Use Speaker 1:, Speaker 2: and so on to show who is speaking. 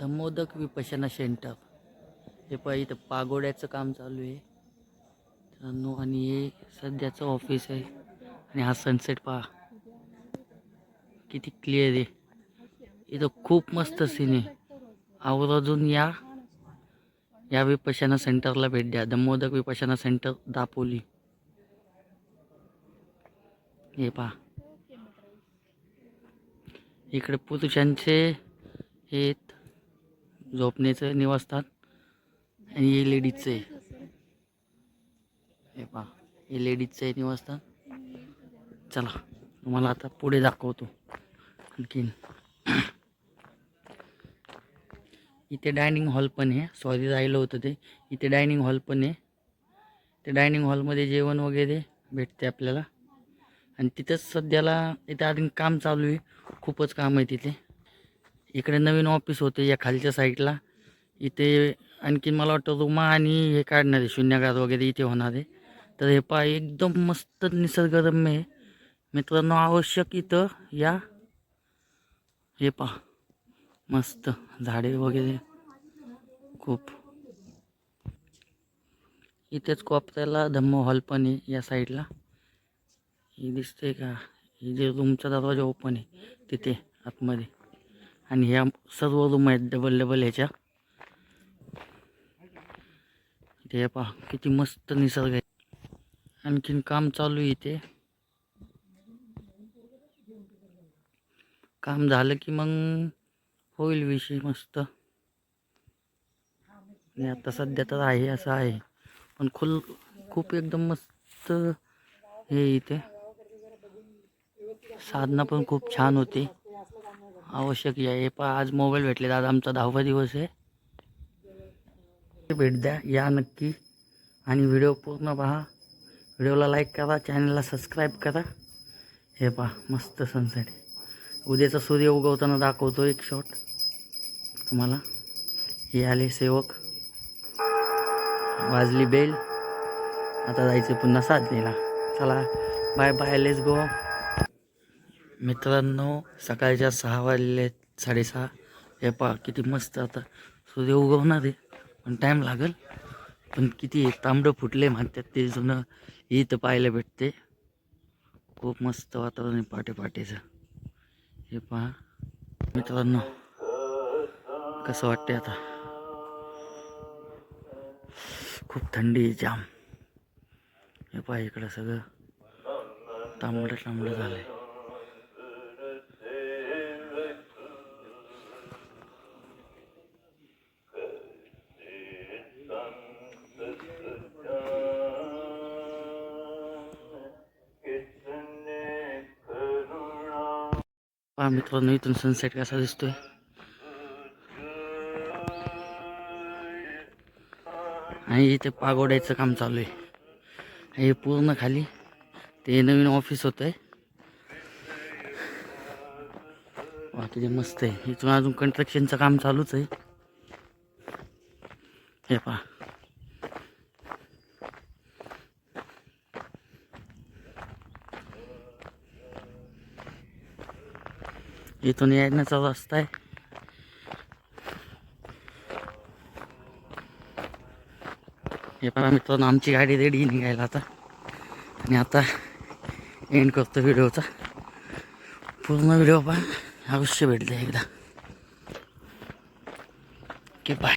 Speaker 1: धम्मोदक Vipassana centre. हे पहा इथं पागोड्याचं काम चालू आहे. मित्रांनो आणि हे सध्याचं ऑफिस आहे. आणि हा सनसेट पहा. किती क्लिअर आहे. इथं खूप मस्त सीन आहे. आवर्जून या. या विपशना सेंटरला भेट द्या. धम्मोदक विपशना सेंटर दापोली. हे पहा. इकडे पुरुषांचे हे झोपण्याचं निवासस्थान आणि हे लेडीजचं आहे. हे पहा हे लेडीजचं आहे निवासस्थान. चला तुम्हाला आता पुढे दाखवतो. आणखीन. इथे डायनिंग हॉल पण आहे. सॉरी राहिलं होतं ते. इथे डायनिंग हॉल पण आहे. ते डायनिंग हॉलमध्ये जेवण वगैरे भेटते आपल्याला. आणि तिथंच सध्याला इथे अजून काम चालू आहे. खूपच काम आहे तिथे. इकडे नवीन ऑफिस होते या खालच्या साईडला इथे आणखीन मला वाटतं रुमा आणि हे काढणार आहे शून्यगार वगैरे इथे होणार आहे. तर हे पहा एकदम मस्त निसर्गरम्य आहे. मित्रांनो आवश्यक इथं या. हे पहा मस्त झाडे वगैरे. खूप. इथेच कोपऱ्याला धम्म हॉल पण आहे या साईडला ही दिसते का? ही जे रूमचा दरवाजा ओपन आहे तिथे आतमध्ये. आणि ह्या सर्व रूम आहेत डबल डबल ह्याच्या. इथे हे पहा किती मस्त निसर्ग आहे. आणखीन काम चालू आहे इथे. काम झालं की मग होईल विषय मस्त. आणि आता सध्या तर आहे असं आहे. पण खुल खूप एकदम मस्त हे इथे. साधना पण खूप छान होती. आवश्यक आहे. हे पहा आज मोबाईल भेटले आज आमचा दहावा दिवस आहे. भेट द्या. या नक्की. आणि व्हिडिओ पूर्ण पहा. व्हिडिओला लाईक करा. चॅनलला सबस्क्राईब करा. हे पहा मस्त सनसेट उद्याचा सूर्य उगवताना दाखवतो एक शॉट तुम्हाला. हे आले सेवक. वाजली बेल आता जायचं पुन्हा साधनेला. चला बाय बाय लेस गो मित्रांनो सकाळच्या सहा वाजले साडेसहा. हे पहा किती मस्त आता. सूर्य उगवणार आहे पण टाईम लागेल. पण किती तांबडं फुटले म्हणतात ते जुनं. इथं पाहायला भेटते. खूप मस्त वातावरण आहे पाटे पाटेचं हे पहा. मित्रांनो कसं वाटते आता? खूप थंडी आहे जाम. हे पहा इकडं सगळं तांबडं तांबडं झालं आहे पहा मित्रांनो इथून सनसेट कसा दिसतोय. आणि इथे पागोड्याचं काम चालू आहे. हे पूर्ण खाली. ते नवीन ऑफिस होतं आहे. वा किती मस्त आहे. इथून अजून कन्स्ट्रक्शनचं काम चालूच आहे. हे पहा. इथून येण्याचा रस्ता आहे. हे पहा मित्रांनो आमची गाडी रेडी निघायला आता. आणि आता एंड करतो व्हिडिओचा. पूर्ण व्हिडिओ पहा. अवश्य भेटले एकदा. की बाय